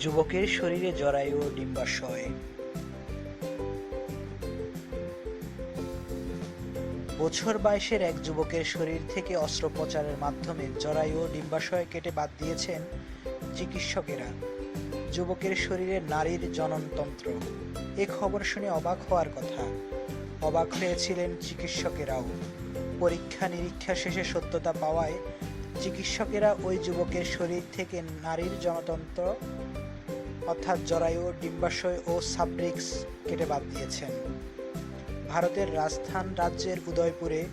যুবকের শরীরে জরায়ু ডিম্বাশয়। বছর বাইশের এক যুবকের শরীর থেকে অস্ত্রোপচারের মাধ্যমে জরায়ু ডিম্বাশয় কেটে বাদ দিয়েছেন চিকিৎসকেরা। যুবকের শরীরে নারীর জননতন্ত্র। এ খবর শুনে অবাক হওয়ার কথা। অবাক হয়েছিলেন চিকিৎসকেরাও। পরীক্ষা নিরীক্ষা শেষে সত্যতা পাওয়ায় চিকিৎসকেরা ওই যুবকের শরীর থেকে নারীর জনতন্ত্র, অর্থাৎ জরায়ু, ডিম্বাশয় ও সাবরিক্স কেটে বাদ দিয়েছেন। ভারতের রাজস্থান রাজ্যের উদয়পুরে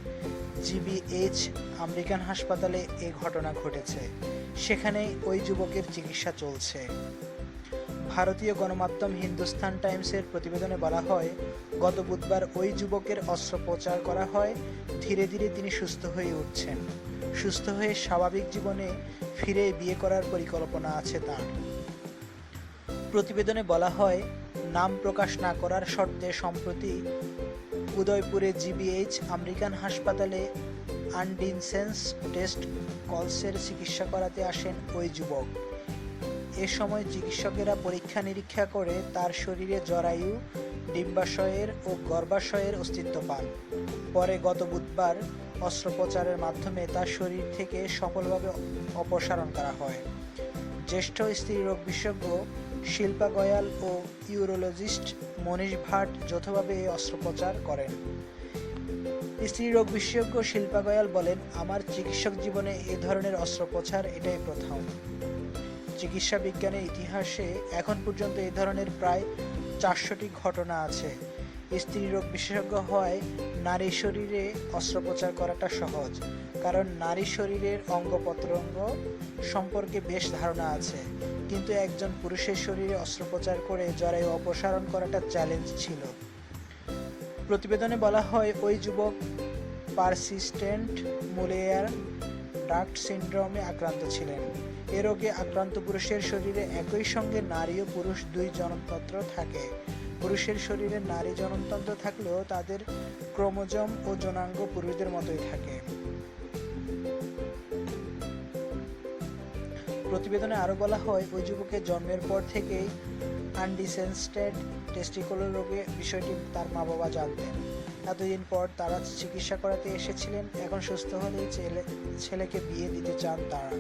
জিবিএইচ আমেরিকান হাসপাতালে এ ঘটনা ঘটেছে। সেখানে ওই যুবকের চিকিৎসা চলছে। ভারতীয় গণমাধ্যম হিন্দুস্তান টাইমসের প্রতিবেদনে বলা হয়, গত বুধবার ওই যুবকের অস্ত্রোপচার করা হয়, ধীরে ধীরে তিনি সুস্থ হয়ে উঠছেন। সুস্থ হয়ে স্বাভাবিক জীবনে ফিরে বিয়ে করার পরিকল্পনা আছে তার। প্রতিবেদনে বলা হয়, নাম প্রকাশ না করার শর্তে সম্প্রতি উদয়পুরে জিবিএইচ আমেরিকান হাসপাতালে আনডিনসেন্স টেস্ট কলসের চিকিৎসা করাতে আসেন ওই যুবক। এ সময় চিকিৎসকেরা পরীক্ষা নিরীক্ষা করে তার শরীরে জরায়ু, ডিম্বাশয়ের ও গর্ভাশয়ের অস্তিত্ব পান। পরে গত বুধবার অস্ত্রোপচারের মাধ্যমে তার শরীর থেকে সফলভাবে অপসারণ করা হয়। জ্যেষ্ঠ স্ত্রীরোগ বিশেষজ্ঞ শিল্পা গয়াল ও ইউরোলজিস্ট মনীষ ভাট যৌথভাবে এই অস্ত্রোপচার করেন। স্ত্রীরোগ বিশেষজ্ঞ শিল্পা গয়াল বলেন, আমার চিকিৎসক জীবনে এ ধরনের অস্ত্রোপচার এটাই প্রথম। চিকিৎসা বিজ্ঞানের ইতিহাসে এখন পর্যন্ত এই ধরনের প্রায় চারশোটি ঘটনা আছে। স্ত্রীরোগ বিশেষজ্ঞ হওয়ায় নারী শরীরে অস্ত্রোপচার করাটা সহজ, কারণ নারী শরীরের অঙ্গ প্রত্যঙ্গ সম্পর্কে বেশ ধারণা আছে। কিন্তু একজন পুরুষের শরীরে অস্ত্রোপচার করে জরায়ু অপসারণ করাটা চ্যালেঞ্জ ছিল। প্রতিবেদনে বলা হয়, ওই যুবক পারসিস্টেন্ট মুলেয়ার ডাক্ট সিন্ড্রোমে আক্রান্ত ছিলেন। এ রোগে আক্রান্ত পুরুষের শরীরে একই সঙ্গে নারী ও পুরুষ দুই জননতন্ত্র থাকে। পুরুষের শরীরে নারী জননতন্ত্র থাকলেও তাদের ক্রোমোজোম ও জনাঙ্গ পুরুষদের মতোই থাকে। প্রতিবেদনে আরও বলা হয়, ওই যুবকের জন্মের পর থেকেই আনডিসেন্সটেড টেস্টিকুলার রোগে বিষয়টি তার মা বাবা জানতেন। এতদিন পর তারা চিকিৎসা করাতে এসেছিলেন, এখন সুস্থ হলেই ছেলে ছেলেকে বিয়ে দিতে চান তারা।